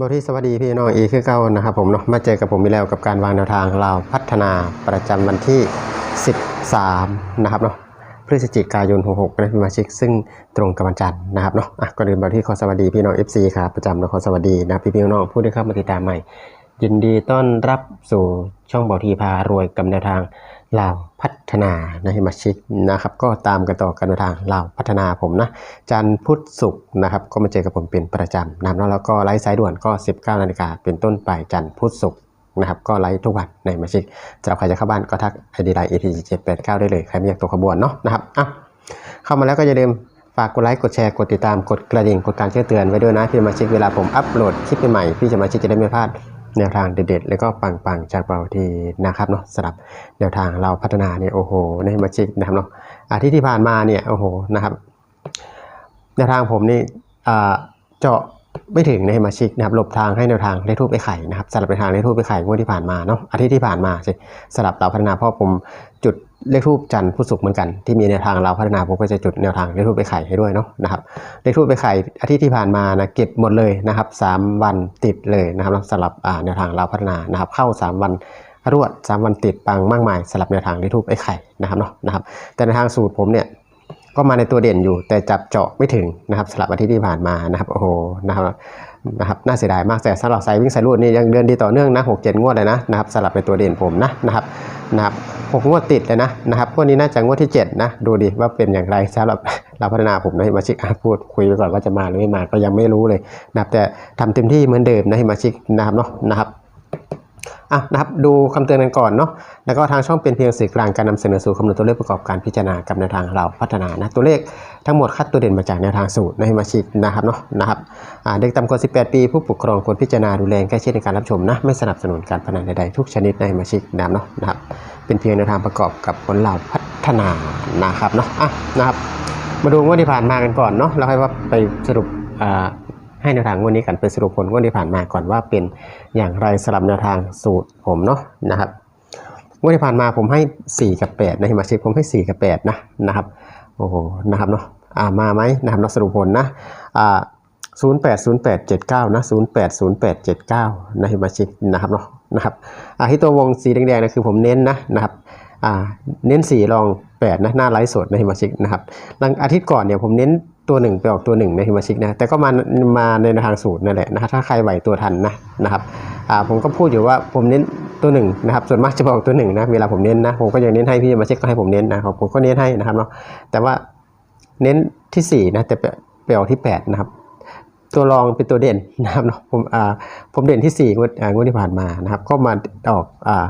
บทที่สวัสดีพี่น้องอีกคือเก้านะครับผมเนาะมาเจอกับผมอีกแล้วกับการวางแนวทางเราพัฒนาประจำวันที่ 13 นะครับเนาะพฤศจิกายน 66นะสมาชิกซึ่งตรงกับวันจันทร์นะครับเนาะอะก็เดินบทที่ขอสวัสดีพี่น้อง FC ครับประจำนะขอสวัสดีนะพี่พี่น้องผู้ที่เข้ามาติดตามใหม่ ยินดีต้อนรับสู่ช่องบอทีพารวยกับแนวทางลาวพัฒนานะฮิมาชิกนะครับ ก็ตามกันต่อกันแนวทางลาวพัฒนาผมนะจันพุทธศุกร์นะครับ ก็มาเจอกับผมเป็นประจำนะแล้วก็ไลฟ์สายด่วนก็ 19นาฬิกาเป็นต้นไปจันพุทธศุกร์นะครับ ก็ไลฟ์ทุกวันในมาชิกสำหรับใครจะเข้าบ้านก็ทักไอดีไลน์ AT 789ได้เลยใครไม่อยากตกขบวนเนาะนะครับอะเข้ามาแล้วก็อย่าลืมฝากกดไลค์ กดแชร์ กดติดตาม กดกระดิ่ง กดการแจ้งเตือนไว้ด้วยนะพี่มาชิกเวลาผมอัปโหลดคลิปใหม่ พี่จะมาชิกจะได้ไม่พลาด แนวทางเด็ดๆ แล้วก็ปังๆ จากเราทีนะครับเนาะสำหรับแนวทางเราพัฒนาเนี่ยโอ้โหในมาชิกนะครับเนาะอาทิตย์ที่ผ่านมาเนี่ยโอ้โหนะครับแนวทางผมนี่เจาะ ไม่ถึงในมาชิกนะครับหลบทางให้แนวทางเลขทูปไปไข่นะครับสลับไปทางเลขทูปไปไข่งวดที่ผ่านมาเนาะอาทิตย์ที่ผ่านมาสิสลับเราพัฒนาพราะผมจุดเลขทูปจันทร์พุธศุกร์เหมือนกันที่มีแนวทางเราพัฒนาผมก็จะจุดแนวทางเลขทูปไปไข่ให้ด้วยเนาะนะครับเลขทูปไปไข่อาทิตย์ที่ผ่านมานะเก็บหมดเลยนะครับสามวันติดเลยนะครับสำหรับแนวทางเราพัฒนานะครับเข้า 3 วันรวด3วันติดปังมากมายสำหรับแนวทางเลขทูปไอ้ไข่นะครับเนาะนะครับแต่ในทางสูตรผมเนี่ย ก็มาในตัวเด่นอยู่ แต่จับเจาะไม่ถึงนะครับสำหรับอาทิตย์ที่ผ่านมานะครับโอ้โหนะครับนะครับน่าเสียดายมากแต่สำหรับสายวิ่งสายรูดนี่ยังเดินดีต่อเนื่องนะหกเจ็ดงวดเลยนะนะครับสลับเป็นตัวเด่นผมนะนะครับนะครับหกงวดติดเลยนะนะครับงวดนี้น่าจะงวดที่เจ็ดนะ ดูดิว่าเป็นอย่างไรสำหรับเราพัฒนาผมนะฮิมาชิกพูดคุยไปก่อนว่าจะมาหรือไม่มาก็ยังไม่รู้เลยนะครับแต่ทำเต็มที่เหมือนเดิมนะฮิมาชิกนะครับเนาะนะครับ อะนะครับดูคำเตือนกันก่อนเนาะแล้วก็ทางช่องเป็นเพียงสื่อกลางการนำเสนอสู่คำนวณตัวเลขประกอบการพิจารณากับแนวทางเราพัฒนานะตัวเลขทั้งหมดคัดตัวเด่นมาจากแนวทางสูตรนมาชิกนะครับเนาะนะครับอ่าเด็กต่ำกว่า 18 ปี ผู้ปกครองควรพิจารณาดูแลใกล้ชิดในการรับชมนะไม่สนับสนุนการพนันใดๆทุกชนิดในมาชิกนะครับเนาะนะครับเป็นเพียงแนวทางประกอบกับผลเหล่าพัฒนานะครับเนาะอะนะครับมาดูงวดที่ผ่านมากันก่อนเนาะแล้วค่อยว่าไปสรุปอ่า ให้แนวทางวดนี้กันไปสรุปผลงวดที่ผ่านมาก่อนว่าเป็นอย่างไรสลับแนวทางสูตรผมเนาะนะครับงวดที่ผ่านมาผมให้ 4 กับ8นะฮิมาชิกผมให้ 4 กับ 8 นะนะครับโอ้โหนะครับเนาะอ่ามาไหมนะครับเราสรุปผลนะอ่า0 8 0 8 7 9 นะ 0 8 0 8 7 9 นะฮิมาชิกนะครับเนาะนะครับอ่าที่ตัววงสีแดงๆนะคือผมเน้นนะนะครับอ่าเน้น4รอง 8 นะ หน้าไลฟ์สดในฮิมาชิกนะครับหลังอาทิตย์ก่อนเนี่ยผมเน้น ตัวหนึ่งไปออกตัวหนึ่งในฮิมาชิกนะแต่ก็มามาในทางสูตรนั่นแหละนะครับถ้าใครไหวตัวทันนะนะครับผมก็พูดอยู่ว่าผมเน้นตัวหนึ่งนะครับส่วนมากจะบอกตัวหนึ่งนะเวลาผมเน้นนะผมก็ยังเน้นให้พี่มาชิกก็ให้ผมเน้นนะครับผมก็เน้นให้นะครับเนาะแต่ว่าเน้นที่สี่นะแต่ไปไปออกที่แปดนะครับตัวรองเป็นตัวเด่นนะครับเนาะผมอ่าผมเด่นที่สี่งวดอ่างวดที่ผ่านมานะครับ ก็มาออกอ่า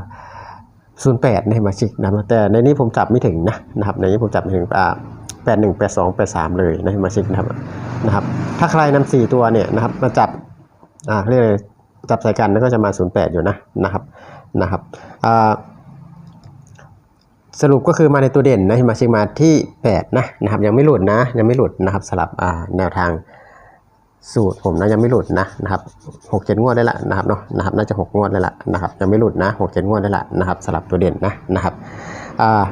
ศูนย์แปดในมาชิกนะแต่ในนี้ผมจับไม่ถึงนะนะครับในนี้ผมจับไม่ถึงอ่า แปดหนึ่งแปดสองแปดสามเลยในมาชิกนะครับนะครับ ถ้าใครนำสี่ตัวเนี่ยนะครับมาจับอ่าเรียกเลยจับใส่กันแล้วก็จะมาศูนย์แปดอยู่นะนะครับนะครับอ่าสรุปก็คือมาในตัวเด่นนะมาชิกมาที่แปดนะนะครับยังไม่หลุดนะยังไม่หลุดนะครับสลับอ่าแนวทางสูตรผมนะยังไม่หลุดนะนะครับหกเจ็ดงวดได้ละนะครับเนาะนะครับน่าจะหกงวดได้ละนะครับยังไม่หลุดนะหกเจ็ดงวดได้ละนะครับสลับตัวเด่นนะนะครับ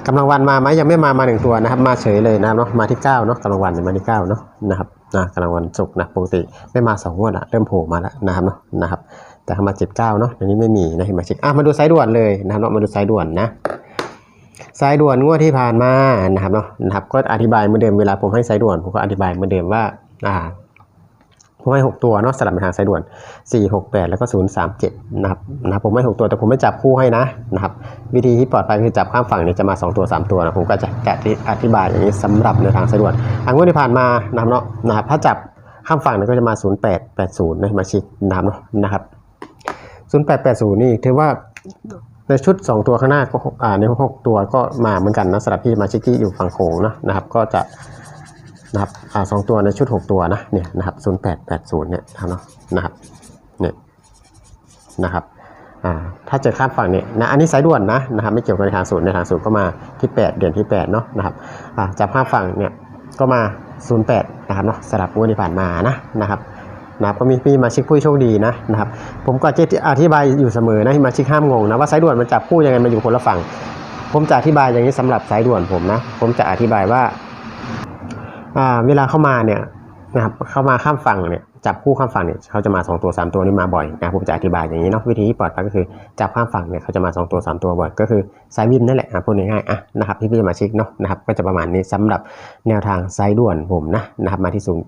กำลังวันมาไหมยังไม่มามาหนึ่งตัวนะครับ มาเฉยเลยนะครับเนาะมาที่เก้าเนาะกำลังวันเนี่ยมาที่เก้าเนาะนะครับนะกำลังวันศุกร์นะปกติไม่มาสองงวดอะเริ่มโผล่มาแล้วนะครับเนาะนะครับ แต่ถ้ามาเจ็ดเก้าเนาะอันนี้ไม่มีนะเห็นไหมเช็คอะมาดูสายด่วนเลยนะครับเนาะมาดูสายด่วนนะสายด่วนงวดที่ผ่านมานะครับเนาะนะครับก็อธิบายเหมือนเดิมเวลาผมให้สายด่วนผมก็อธิบายเหมือนเดิมว่าอ่า ผมให้ 6 ตัวเนาะสลับเป็นทางสายด่วน 4 6 8 แล้วก็0 3 7นะครับนะครับผมให้ 6 ตัวแต่ผมไม่จับคู่ให้นะนะครับวิธีที่ปลอดภัยคือจับข้ามฝั่งเนี่ยจะมา 2 ตัว 3 ตัวนะผมก็จะแกะอธิบายอย่างนี้สำหรับในทางสายด่วนอันงวดที่ผ่านมานะครับเนาะนะครับถ้าจับข้ามฝั่งเนี่ยก็จะมา 0 8 8 0นะมาชิกนะครับเนาะนะครับ0 8 8 0 นี่ถือว่าในชุด 2 ตัวข้างหน้าก็อ่าใน6ตัวก็มาเหมือนกันนะสำหรับที่มาชิกที่อยู่ฝั่งโขงนะนะครับก็จะ นะครับอ่าสองตัวในชุด6ตัวนะเนี่ยนะครับศูนย์แปดแปดศูนย์เนี่ยนะเนาะนะครับเนี่ยนะครับอ่าถ้าเจอข้ามฝั่งเนี่ยนะอันนี้สายด่วนนะนะครับไม่เกี่ยวกับในทางศูนย์ในทางศูนย์ก็มาที่8เดือนที่8เนาะนะครับอ่าจับข้ามฝั่งเนี่ยก็มา 08 นะครับเนาะสลับงวดที่ผ่านมานะนะครับนะครับก็มีพี่มาชิกผู้โชคดีนะนะครับผมก็จะอธิบายอยู่เสมอนะที่มาชิกห้ามงงนะว่าสายด่วนมันจับคู่ยังไงมันอยู่คนละฝั่ง ผมจะอธิบายอย่างนี้สำหรับสายด่วนผมนะผมจะอธิบายว่า เวลาเข้ามาเนี่ยนะครับเข้ามาข้ามฝั่งเนี่ยจับคู่ข้ามฝั่งเนี่ยเขาจะมาสองตัวสามตัวนี่มาบ่อยนะผมจะอธิบายอย่างนี้เนาะวิธีที่ปลอดภัยก็คือจับข้ามฝั่งเนี่ยเขาจะมาสองตัวสามตัวบ่อยก็คือสายวินนั่นแหละอะพูดง่ายๆอะนะครับที่พี่จะมาชิกเนาะนะครับก็จะประมาณนี้สำหรับแนวทางสายด่วนผมนะนะครับมาที่ศูนย์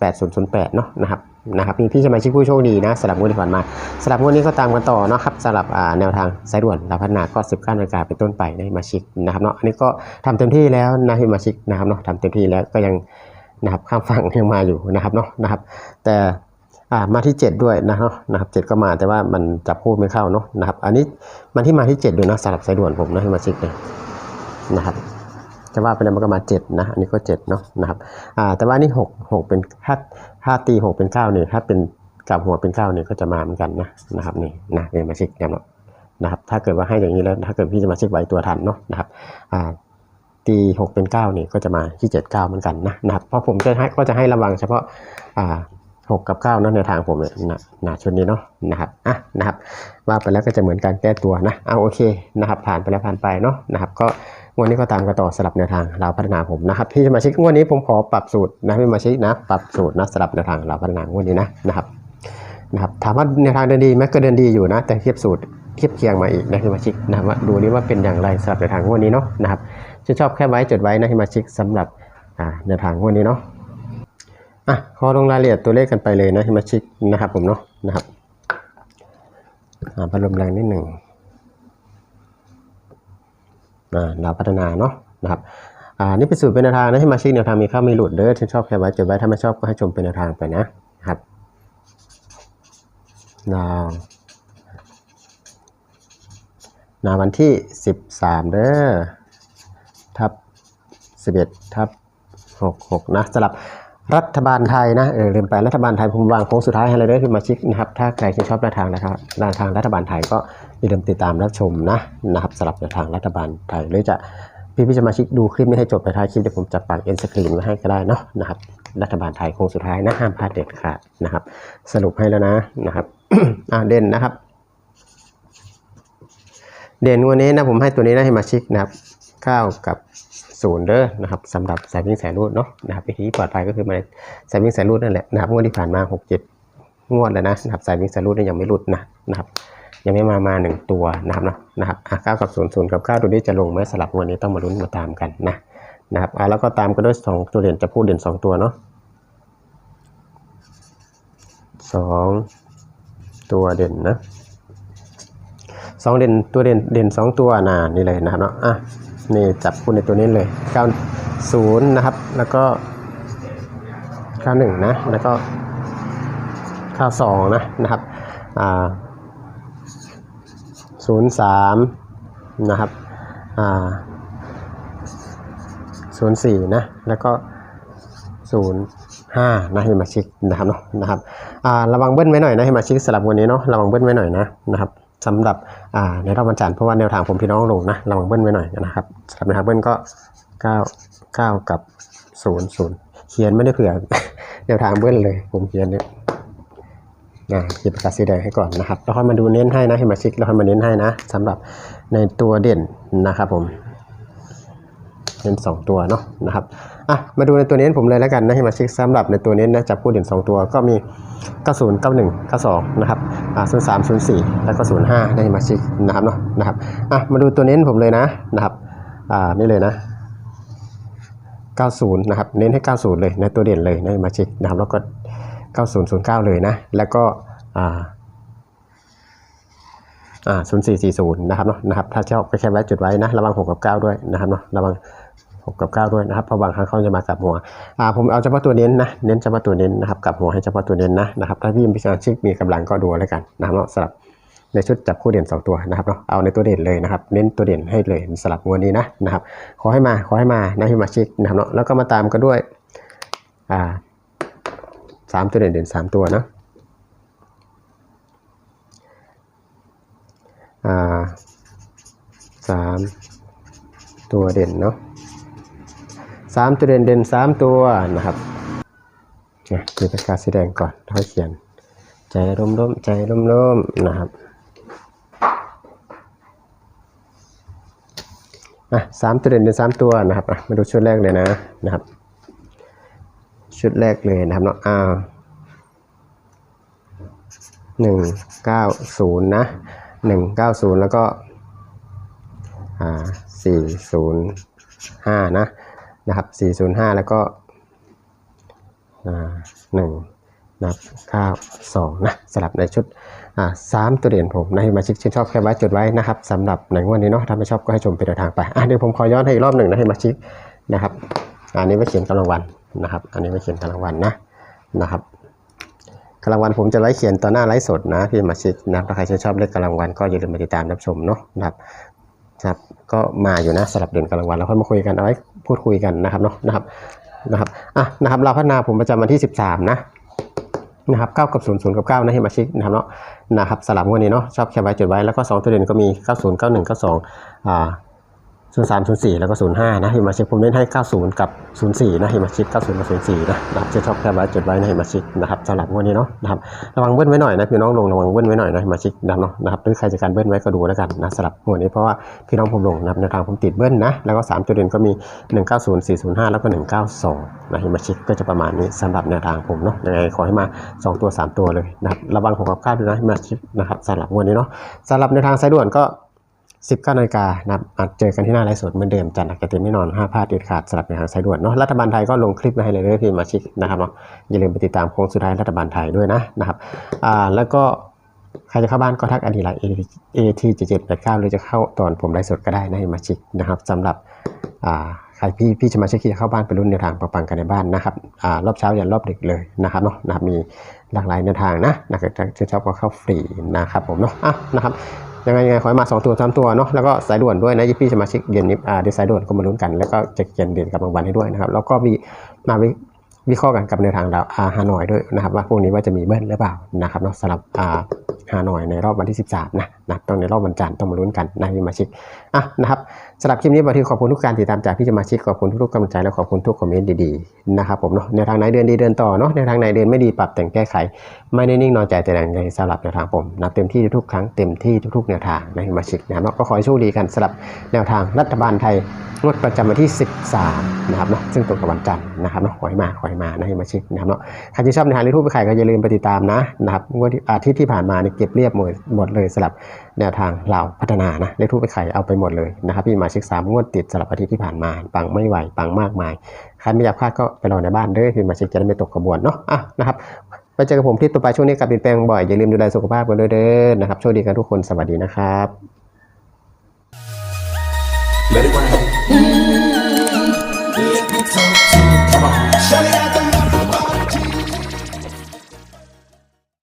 แปดศูนย์ศูนย์แปดเนาะนะครับนะครับมีพี่จะมาชิกผู้โชคดีนะสำหรับงวดที่ผ่านมาสำหรับงวดนี้ก็ตามกันต่อเนาะครับสำหรับแนวทางสายด่วนเราพัฒนาก็สิบเก้านาฬิกาเป็นต้นไปนะมาชิกนะครับเนาะอันนี้ก็ทำเต็มที่แล้วนะที่มาชิกนะครับเนาะทำเต็มที่แล้วก็ยังนะครับข้ามฝั่งยังมาอยู่นะครับเนาะนะครับ แต่อ่ามาที่ 7 ด้วยนะเนาะนะครับเจ็ดก็มาแต่ว่ามันจับคู่ไม่เข้าเนาะนะครับ อันนี้มันที่มาที่ 7ด้วยนะสำหรับสายด่วนผมนะให้มาชิกเลยนะครับ จะว่าไปแล้วมันก็มา7นะอันนี้ก็7เนาะนะครับอ่าแต่ว่านี่6 6เป็นถ้าถ้าตี6เป็น9เนี่ยถ้าเป็นกลับหัวเป็น9เนี่ยก็จะมาเหมือนกันนะนะครับนี่นะเรียนมาชิกเนี่ยเนาะนะครับถ้าเกิดว่าให้อย่างนี้แล้วถ้าเกิดพี่จะมาเช็คไว้ตัวทันเนาะนะครับอ่าตีหกเป็นเก้านี่ยก็จะมาที่เจ็ดเก้าเหมือนกันนะนะครับเพราะผมจะให้ก็จะให้ระวังเฉพาะอ่าหกกับเก้านะในทางผมเนี่ยนะนะชุดนี้เนาะนะครับอะนะครับว่าไปแล้วก็จะเหมือนการแก้ตัวนะเอาโอเคนะครับผ่านไปแล้วผ่านไปเนาะนะครับก็ วดนี้ก็ตามกันต่อสลับแนวทางเราพัฒนาผมนะครับพี่สมาชิกงวดนี้ผมขอปรับสูตรนะพี่สมาชิกนะปรับสูตรนะสลับแนวทางเราพัฒนางวดนี้นะนะครับนะครับถามว่าแนวทางเดินดีไหมก็เดินดีอยู่นะ แต่เทียบสูตรเทียบเคียงมาอีกนะพี่สมาชิกนะว่าดูนี้ว่าเป็นอย่างไรสลับแนวทางงวดนี้เนาะนะครับชื่นชอบแค่ไว้จดไว้นะฮิมาชิกสำหรับอ่าแนวทางงวันนี้เนาะอะขอลงรายละเอียดตัวเลขกันไปเลยนะฮิมาชิกนะครับผมเนาะนะครับอ่าพัดลมแรงนิดหนึ่ง ดาวพัฒนาเนาะนะครับอ่านี่เป็นสูตรเป็นแนวทางนะฮิมาชิกแนวทางมีเข้ามีหลุดเด้อชื่ชอบแค่ไว้จดไว้ถ้าไม่ชอบก็ให้ชมเป็นแนวทางไปนะครับดาวนาวันที่ 13 เด้อทับ 11 ทับ 66 นะสำหรับรัฐบาลไทยนะเออลืมไปรัฐบาลไทยผมวางโค้งสุดท้ายให้เลยเด้อพี่มาชิกนะครับถ้าใครที่ชอบแนวทางนะครับแนวทางรัฐบาลไทยก็ อย่าลืมติดตามรับชมนะนะครับสำหรับแนวทางรัฐบาลไทยหรือจะพี่พี่สมาชิกดูคลิปไม่ให้จบไปท้ายคลิปเดี๋ยวผมจะปักเอ็นสกรีนไว้ให้ก็ได้เนาะนะครับรัฐบาลไทยโค้งสุดท้ายนะห้ามพลาดเด็ดขาดนะครับ สรุปให้แล้วนะนะครับอ่าเด่นนะครับ เด่นวันนี้นะผมให้ตัวนี้นะให้มาชิกนะครับ9กับ0เด้อนะครับสำหรับสายวิ่งสายรูดเนาะนะครับวิธีปลอดภัยก็คือมาสายวิ่งสายรูดนั่นแหละนะครับงวดที่ผ่านมา 6 7 งวดแล้วนะนะครับสายวิ่งสายรูดนี่ยังไม่หลุดนะนะครับ ยังไม่มามาหนึ่งตัวนะครับเนาะนะครับอะ9กับ0 0กับ9ตัวนี้จะลงไหมสลับวดนี้ต้องมาลุ้นมาตามกันนะนะครับอะแล้วก็ตามกันด้วยสองตัวเด่นจะพูดเด่นสองตัวเนาะสองตัวเด่นนะสองเด่นตัวเด่นเด่นสองตัวนะนี่เลยนะครับเนาะอะนี่จับคู่ในตัวนี้เลย9 0นย์นะครับ แล้วก็91นะแล้วก็92นะนะครับอ่า 03นะครับอ่า04นะแล้วก็05นย์ห้านะให้มาชิกนะครับเนาะนะครับอ่าระวังเบิ้ลไว้หน่อยนะให้มาชิกสลับวันนี้เนาะระวังเบิ้ลไว้หน่อยนะนะครับสำหรับอ่าในรอบวันจันทร์เพราะว่าแนวทางผมพี่น้องลงนะระวังเบิ้ลไว้หน่อยนะครับสำหรับแนวทางเบิ้ลก็9 9กับ0 0เขียนไม่ได้เผื่อแนวทางเบิ้ลเลยผมเขียนเนี่ย นะหยิบปากกาสีแดงให้ก่อนนะครับแล้วค่อยมาดูเน้นให้นะให้มาชิกแล้วค่อยมาเน้นให้นะสำหรับในตัวเด่นนะครับผมเน้น2 ตัวเนาะนะครับอะมาดูในตัวเน้นผมเลยแล้วกันนะให้มาช็คสำหรับในตัวเน้นนะจับคู่เด่น 2 ตัวก็มี 90 91 92นะครับอ่า03 04 แล้วก็ 05ได้มาช็คนะครับเนาะนะครับอะมาดูตัวเน้นผมเลยนะนะครับอ่านี่เลยนะ90 นะครับ เน้นให้ 90 เลย ในตัวเด่นเลยในมาช็คนะครับ แล้วก็ 9009 เลยนะ แล้วก็อ่าอ่า0440นะครับเนาะนะครับถ้าชอบก็แค่ไว้จุดไว้นะระวัง6กับ9ด้วยนะครับเนาะระวัง6กับ9ด้วยนะครับเพราะบางครั้งเขาจะมากับหัวอ่าผมเอาเฉพาะตัวเน้นนะเน้นเฉพาะตัวเน้นนะครับกับหัวให้เฉพาะตัวเน้นนะนะครับถ้าพี่มีการชิกมีกำลังก็ดูแล้วกันนะครับเนาะสลับในชุดจับคู่เด่น 2 ตัวนะครับเนาะเอาในตัวเด่นเลยนะครับ เน้นตัวเด่นให้เลยสลับงวดนี้นะนะครับขอให้มาขอให้มานะพี่มาชิกนะครับเนาะแล้วก็มาตามกันด้วยอ่า สามตัวเด่นเด่นสามตัวนะาสามตัวเด่นเนาะสามตัวเด่นเด่นสามตัวนะครับนะคือปากกาสีแดงก่อนค่อยเขียน ใจร่มร่มๆใจร่มร่มๆนะครับอะสามตัวเด่นเด่นสามตัวนะครับมาดูชุดแรกเลยนะนะครับ ชุดแรกเลยนะครับเนาะอ่าหนึ่งเก้าศูนย์นะหนึ่งเก้าศูนย์แล้วก็ อ่าสี่ศูนย์ห้านะ นะครับสี่ศูนย์ห้าแล้วก็ อ่าหนึ่งนะครับเก้าสองนะ สลับในชุดอ่าสามตัวเด่นผมนะให้มาชิกชื่นชอบแค่ไว้จุดไว้นะครับสำหรับในวดนี้เนาะถ้าไม่ชอบก็ให้ชมเป็นแนทางไปอะเดี๋ยวผมขอย้อนให้อีกรอบหนึ่งนะให้มาชิกนะครับอันนี้ไม่เขียนกำลังวัน นะครับ อันนี้ไม่เขียนกลังวันนะนะครับกลังวันผมจะไว้เขียนต่อหน้าไลฟ์สดนะพี่มาชิกนะครับถ้าใครชอบเลขกลังวันก็อย่าลืมมาติดตามรับชมเนาะนะครับครับก็มาอยู่นะสลับเด่นกลังวันแล้วค่อยมาคุยกันเอาไว้พูดคุยกันนะครับเนาะนะครับนะครับอะนะครับเราพัฒนาผมประจำวันที่ 13 นะนะครับ9กับ00กับ9นะให้มาชิกนะครับเนาะนะครับสลับงวดนี้เนาะชอบแคปไว้จดไว้แล้วก็2ตัวเด่นก็มี90 91 92อ่า ศูนย์สามศูนย์สี่แล้วก็ศูนย์ห้านะฮิมาชิกผมเล่นให้เก้าศูนย์กับศูนย์สี่นะฮิมาชิกเก้าศูนย์กับศูนย์สี่นะนะครับจะชอบแคปไว้จดไว้นะฮิมาชิกนะครับสำหรับวันนี้เนาะนะครับระวังเบิ้ลไว้หน่อยนะพี่น้องลงระวังเบิ้ลไว้หน่อยนะฮิมาชิกนะเนาะนะครับหรือใครจะการเบิ้ลไว้ก็ดูแล้วกันนะสำหรับวดนี้เพราะว่าพี่น้องผมลงนะในทางผมติดเบิ้ลนะแล้วก็สามตัวเด่นก็มีหนึ่งเก้าศูนย์สี่ศูนย์ห้าแล้วก็หนึ่งเก้าสองนะฮิมาชิกก็จะประมาณนี้สำหรับแนวทางผมเนาะยังไงขอให้มาสองตัวสามตัวเลยนะครับระวังหกกับเก้าด้วยนะฮิมาชิกนะครับสำหรับงวดนี้เนาะสำหรับในทางสายด่วนก็ 19นาฬิกานะครับเจอกันที่หน้าไลฟ์สดเหมือนเดิมจันทร์อักเต็มแน่นอนห้าพลาดเด็ดขาดสลับในทางสายด่วนเนาะรัฐบาลไทยก็ลงคลิปมาให้เลยด้วยพี่มาชิกนะครับเนาะอย่าลืมไปติดตามโค้งสุดท้ายรัฐบาลไทยด้วยนะนะครับอ่าแล้วก็ใครจะเข้าบ้านก็ทักอดีไลน์เอทีเจ็ดเจ็ดแปดเก้าหรือจะเข้าตอนผมไลฟ์สดก็ได้นะมาชิกนะครับสำหรับอ่าใครพี่พี่จะมาเช็คที่จะเข้าบ้านไปรุ่นแนวทางปังๆกันในบ้านนะครับอ่ารอบเช้ายันรอบดึกเลยนะครับเนาะนะครับมีหลากหลายแนวทางนะนะครับจะชอบก็เข้าฟรีนะครับผมเนาะอะนะครับ ยังไงยังไงขอให้มา 2 ตัว3ตัวเนาะแล้วก็สายด่วนด้วยนะพี่สมาชิกเดือนนี้อ่าเดี๋ยวสายด่วนก็มาลุ้นกัน แล้วก็จะเขียนเด่นกับรางวัลให้ด้วยนะครับแล้วก็มีมาวิวิเคราะห์กันกับในวทางดาวอาฮานอยด้วยนะครับว่าพวกนี้ว่าจะมีเบิ้ลหรือเปล่านะครับเนาะสำหรับอ่าฮานอยในรอบวันที่ 13 นะนะต้องในรอบวันจันทร์ต้องมาลุ้นกันนะพี่สมาชิกอะนะครับ สำหรับคลิปนี้บันทึกขอบคุณทุกการติดตามจากพี่สมาชิกขอบคุณทุกๆกำลังใจและขอบคุณทุกคอมเมนต์ดีๆนะครับผมเนาะในทางไหนเดินดีเดินต่อเนาะในทางไหนเดินไม่ดีปรับแต่งแก้ไข ไม่ได้นิ่งนอนใจแต่อย่างใดสำหรับแนวทางผมนับเต็มที่ทุกครั้งเต็มที่ทุกๆแนวทางนะฮิมาชิกนะครับก็ขอให้โชคดีกันสำหรับแนวทางรัฐบาลไทยงวดประจำวันที่ 13นะครับเนาะซึ่งตรงกับวันจันทร์นะครับเนาะขอให้มาขอให้มานะฮิมาชิกนะครับเนาะใครที่ชอบในทางหรือทูปไปขายก็อย่าลืมไปติดตามนะนะครับงวดอาทิตย์ที่ผ่านมาเนี่ยเก็บเรียบหมดหมดเลยสำหรับแนวทางเราพัฒนานะเลขทูปไปไข่เอาไปหมดเลยนะครับพี่มาชิกสามงวดติดสำหรับอาทิตย์ที่ผ่านมาปังไม่ไหวปังมากมายใครไม่อยากพลาดก็ไปรอในบ้านเด้อพี่มาชิกจะได้ไม่ตกกระบวนเนาะอะนะครับไปเจอกับผมที่ต่อไปช่วงนี้กับเปลี่ยนแปลงบ่อยอย่าลืมดูแลสุขภาพกันด้วยเด้อนะครับโชคดีกันทุกคนสวัสดีนะครับ Let it run.